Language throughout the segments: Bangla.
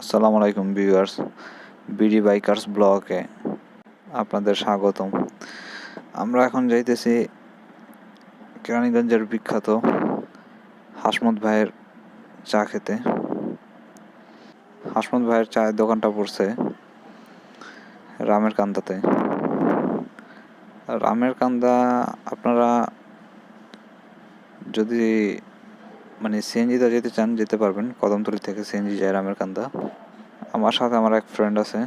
আসসালামু আলাইকুম ভিউয়ার্স, বিডি বাইকার্স ব্লগে আপনাদের স্বাগতম। আমরা এখন যাইতেছি কেরানীগঞ্জের বিখ্যাত হাসমত ভাইয়ের চা খেতে। হাসমত ভাইয়ের চায়ের দোকানটা পড়ছে রামের কান্দাতে। রামের কান্দা আপনারা যদি মানে সিএনজিতে যেতে চান, যেতে পারবেন। কদমতলি থেকে সিএনজি যায় রামের কান্দা। আমার সাথে আমার এক ফ্রেন্ড আছে।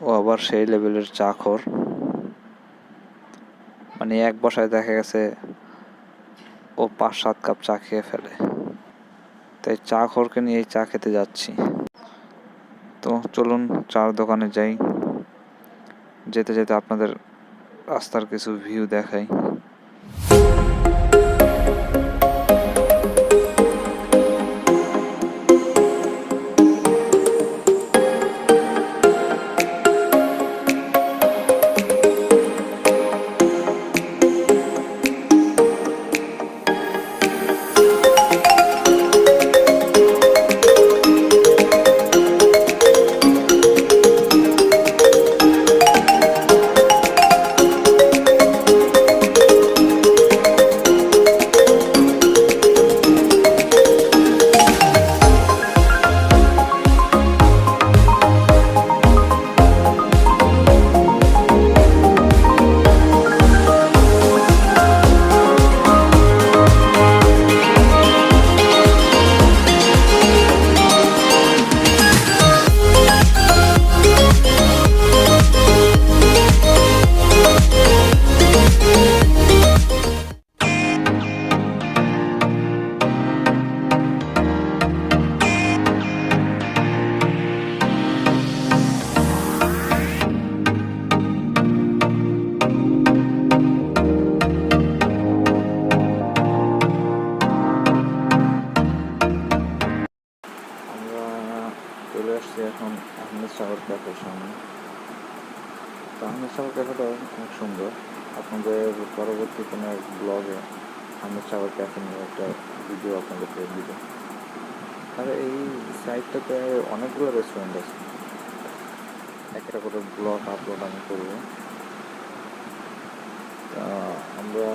ও আবার সেই লেভেলের চাখর মানে এক বসায় দেখা গেছে, ও পাঁচ সাত কাপ চা খেয়ে ফেলে। তাই চা খরকে নিয়ে চা খেতে যাচ্ছি। তো চলুন চার দোকানে যাই। যেতে যেতে আপনাদের রাস্তার কিছু ভিউ দেখাই। সুন্দর। আপনাদের পরবর্তী কোনো এক ব্লগে আহমেদ সাগর ক্যাফে একটা ভিডিও আপনাদেরকে দিব। আর এই সাইটটাতে অনেকগুলো রেস্টুরেন্ট আছে। একটা করে ব্লগ আপলোড আমি করব। আমরা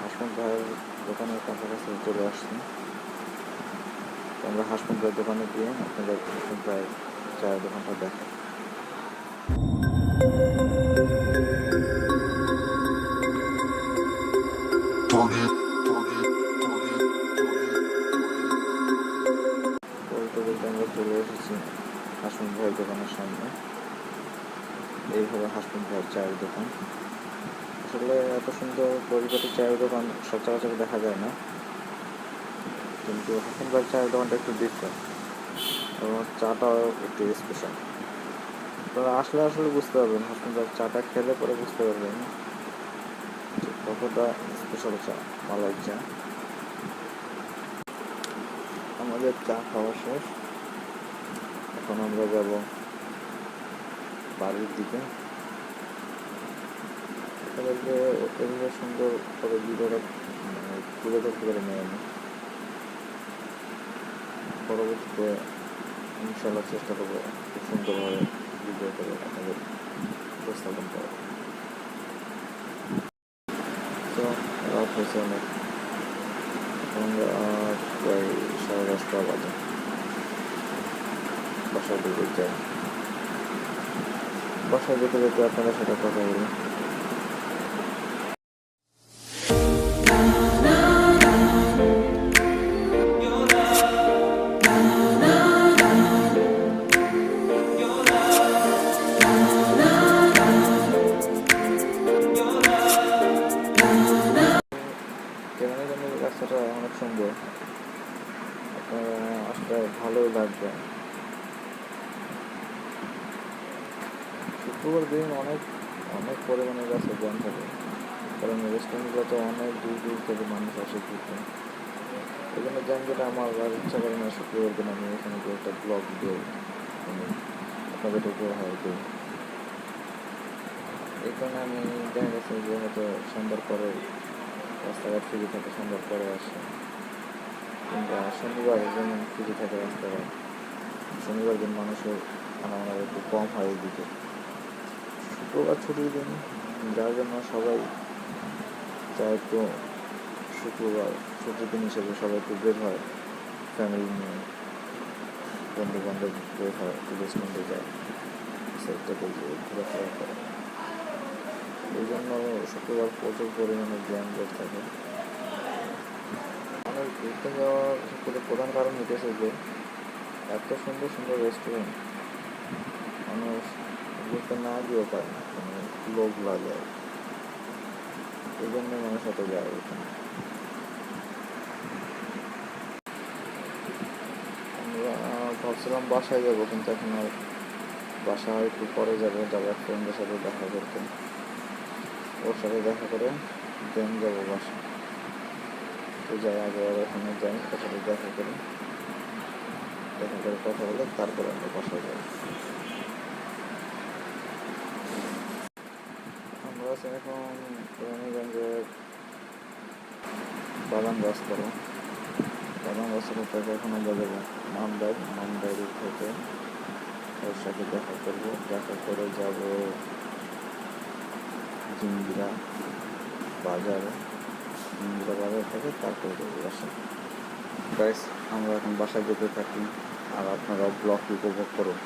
হাসমত ভাইয়ের দোকানের কাছাকাছি চলে আসছি। আমরা হাসমত ভাইয়ের দোকানে গিয়ে আপনাদের হাসমত ভাইয়ের চায়ের দোকানটা দেখাই আমরা চলে এসেছি দোকানের সামনে চায়ের দোকান আসলে এত সুন্দর চায়ের দোকান সচরাচর দেখা যায় না। কিন্তু চায়ের দোকানটা একটু এবং চাটাও স্পেশাল আসলে আসলে বুঝতে পারবেন ভাইয়ের চাটা খেলে পরে বুঝতে পারবেন কতটা স্পেশাল চা মালাই চা আমাদের চা খাওয়া শেষ। এখন আমরা যাব বাড়ির দিকে। আপনাদেরকে সুন্দর করে ভিডিওটা মানে তুলে ধরতে পারি না আমি। পরবর্তীতে ইনশাল্লাহ চেষ্টা করব খুব সুন্দরভাবে ভিডিও করে আপনাদের উপস্থাপন করা তো রাত হয়েছে অনেক প্রায় সাড়ে দশটা বাজে। বাসার দিকে যাই। বাসায় যেতে যেতে আপনাদের সাথে কথা বলি। দিন অনেক অনেক পরিমাণে রাস্তা জ্যাম থাকে। কারণ রেস্টুরেন্টগুলোতে অনেক দূর দূর থেকে মানুষ আসে ঘুরতে। এই জন্য যেটা আমার আর ইচ্ছা করে না শুক্রবার দিন আমি এখানে একটা ব্লগ দিয়ে মানে আপনাদের উপহার দিই এই আমি দেখা গেছে যে হয়তো সন্ধ্যার পরে রাস্তাঘাট ফ্রি থাকে, সন্ধ্যার পরে আসে। কিংবা শনিবার যেমন ফ্রি থাকে রাস্তাঘাট, শনিবার দিন মানুষের আনাগোনা একটু কম হয় এদিকে। শুক্রবার ছুটির দিন। যার জন্য সবাই চায় একটু শুক্রবার ছুটির দিন হিসেবে সবাই একটু বের হয়। ফ্যামিলি নিয়ে বন্ধু বান্ধব বের হয় একটু রেস্টুরেন্টে যায়। সেটাতে গিয়ে ঘোরাফেরা করে। এই জন্য শুক্রবার প্রচুর পরিমাণে জ্যাম জট থাকে। মানুষ ঘুরতে যাওয়ার প্রধান কারণ হইতেছে যে, এত সুন্দর সুন্দর রেস্টুরেন্ট মানুষ ঘুরতে না গিয়েও পারে না মানে লোভ লাগে। এই জন্য মানুষ এত যায় ওখানে আমরা ভাবছিলাম বাসায় যাব, কিন্তু এখন আর বাসায় একটু পরে যাব যাব এক ফ্রেন্ডের সাথে দেখা করতে। ওর সাথে দেখা করে দেন যাব বাসা তো যাই, আগে আর ওখানে যাই, ওর সাথে দেখা করি। দেখা করে কথা বলে, তারপরে আমরা বাসায় যাব। আমরা এখন কেরানীগঞ্জের বাদাম গাছ করো বাদাম গাছের থেকে এখন আমরা যাব মামদার মামদারি থেকে ওর সাথে দেখা করব দেখা করে যাব জিঞ্জিরা বাজারে জিঞ্জিরা বাজার থেকে তারপরে যাব বাসা গাইস আমরা এখন বাসায় যেতে থাকি, আর আপনারা ব্লগ উপভোগ করুন।